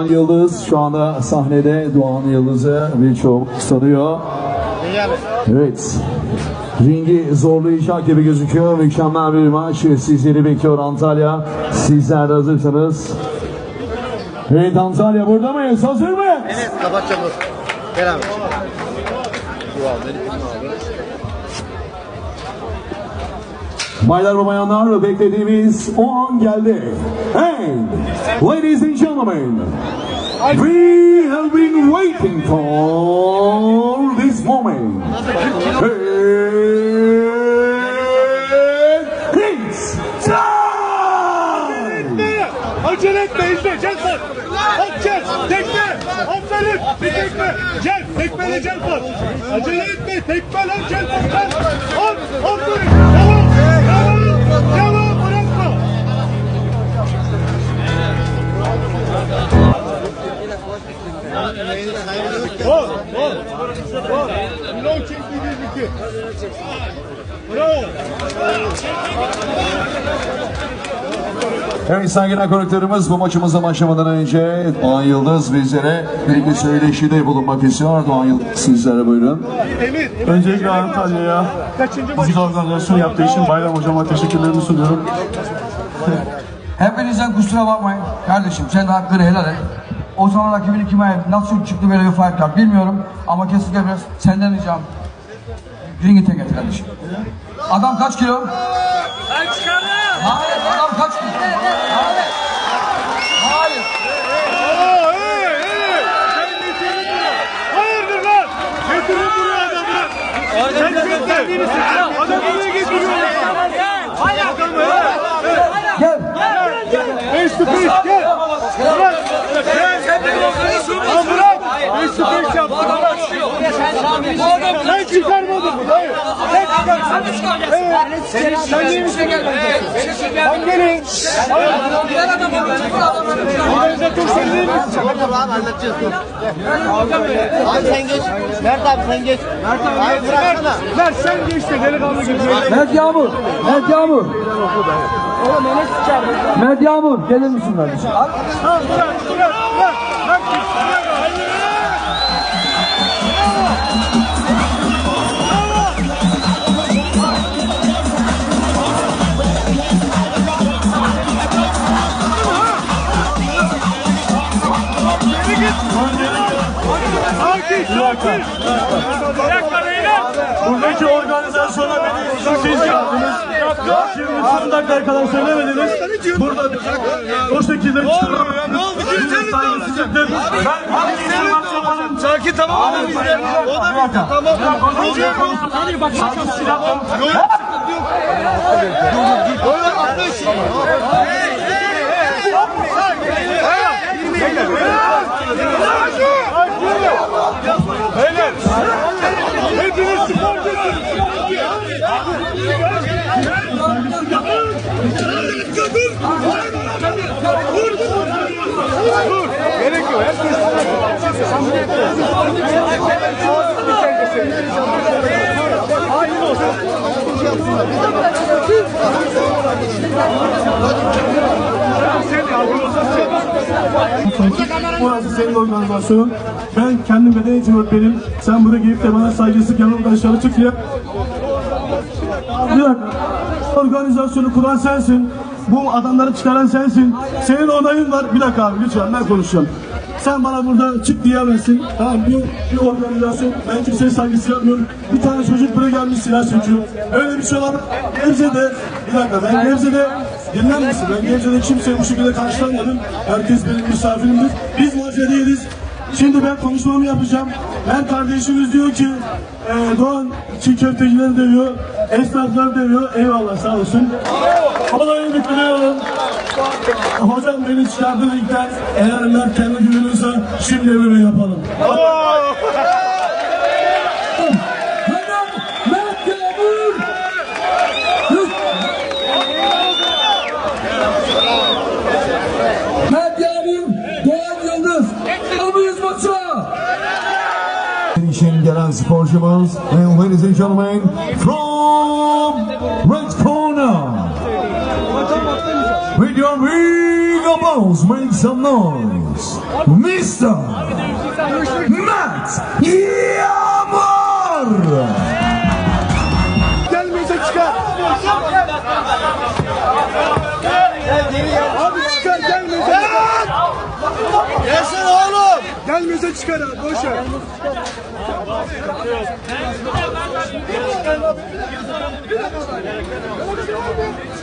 Doğan Yıldız şu anda sahnede Doğan Yıldız'ı birçok sanıyor. Evet. Ringi zorlayacak gibi gözüküyor. Mükemmel bir maç sizleri bekliyor Antalya. Sizler de hazırsanız. Evet Antalya burada mıyız? Hazır mı? Evet kapat çabuk. Gel abi. Dur Baylar ve bayanlar beklediğimiz o an geldi. And ladies and gentlemen, we have been waiting for this moment. İt's time! Acele etme izle Celfat. At gel. Tekme. Aferin. Bir tekme. Gel. Tekmeyle Celfat. Acele etme. Tekme lan. Gel. At. Aferin. Gol. Gol. Gol. Milon çekti bir iki. Bravo. Evet saygıdeğer konuklarımız bu maçımıza başlamadan önce Doğan Yıldız bizlere bir iki söyleşide bulunmak istiyor. Doğan Yıldız sizlere buyurun. Öncelikle Antalya'ya Kaçıncı maç? bizi organizasyon yaptığı için Bayram Hocama teşekkürlerimi sunuyorum. Hepinizden kusura bakmayın. Kardeşim sen de hakkını helal et. O zaman rakibini kime nasıl çıktı böyle bir fight card bilmiyorum. Ama kesinlikle biraz senden ricam. Ringi tek et kardeşim. Adam kaç kilo? Ben çıkardım. Hayır adam kaç kilo? Hayır. Hayır. Hayırdır lan? Getirin buraya adamı. Sen gösterdiğini sıkma. Adam buraya getiriyor. Adamı Gel. Face to face gel. Bırak. Gel. Lan bırak. Face to face yap. Bu adam sen çıkarmadın mı? Hayır. Sen çıkarmadın. Evet. Sen niye bir şey gelmedin? Ben geleyim. Hayır. Organizatör değil misin? Dur abi halledeceğiz. Abi sen geç. Mert abi sen geç. Mert abi, bıraksana. Mert sen geç de delikanlı gibi. Mert Yağmur. Mert Yağmur. Mert Yağmur. Gelir misin kardeşim? Tamam bırak bırak bırak. Mert git. Bırakma beyler. Buradaki organizasyona beni siz geldiniz. Şimdi son dakikaya kadar söylemediniz. Burada o şekilde çıkıyorum. Ne oldu? Saygısızlıktır. Ben hangi yapalım? Sakin tamam adam izler. O da bizde tamam. Hadi bak. Böyle atmış. Beyler. Dur. Gerek yok. Herkes. Ben kendim beden eğitimi öğretmenim. Sen buraya gelip de bana saygısızlık yanımdan dışarı çık diye. Bir dakika. Organizasyonu kuran sensin. Bu adamları çıkaran sensin. Senin onayın var. Bir dakika abi lütfen ben konuşacağım. Sen bana burada çık diyemezsin. Tamam bu bir organizasyon. Ben kimseye saygısız yapmıyorum. Bir tane çocuk buraya gelmiş silah çekiyor. Öyle bir şey olan Gebze'de bir dakika ben Gebze'de dinler misin? Ben Gebze'de kimseye bu şekilde karşılanmadım. Herkes benim misafirimdir. Biz değiliz. Şimdi ben konuşmamı yapacağım. Ben kardeşimiz diyor ki e, Doğan çiğ köftecileri dövüyor, esnaflar dövüyor. Eyvallah sağ olsun. Olayı bitiriyorum. Hocam beni çıkardı ligden. Eğer Mert kendi güveniyorsa şimdi böyle yapalım. İçin gelen sporcumuz and ladies and gentlemen from red corner with your big noise, make some noise. Mr. Matt Yağmur. Gelmeyecek çıkar. Abi çıkar gelmeyecek. Gelsene oğlum. Gelmeyecek çıkar abi boş ver. Gelmeyecek çıkar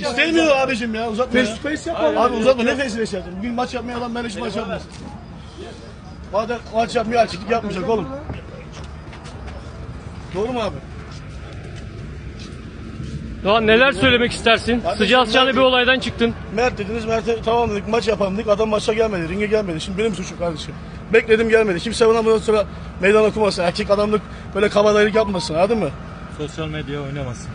İstemiyor abicim ya uzatma Face to face yapalım. Abi uzatma ne face to face yapacağım? Bugün maç yapmaya adam ben hiç maç yapmaz. Madem maç yapmıyor açıklık yapmayacak oğlum. Doğru mu abi? Doğan neler söylemek istersin? Sıcağı sıcağına bir olaydan çıktın. Mert dediniz Mert'e tamam dedik maç yapalım dedik adam maça gelmedi ringe gelmedi şimdi benim suçum kardeşim. Bekledim gelmedi kimse bana bundan sonra meydan okumasın erkek adamlık böyle kabadayılık yapmasın anladın mı? Sosyal medya oynamasın.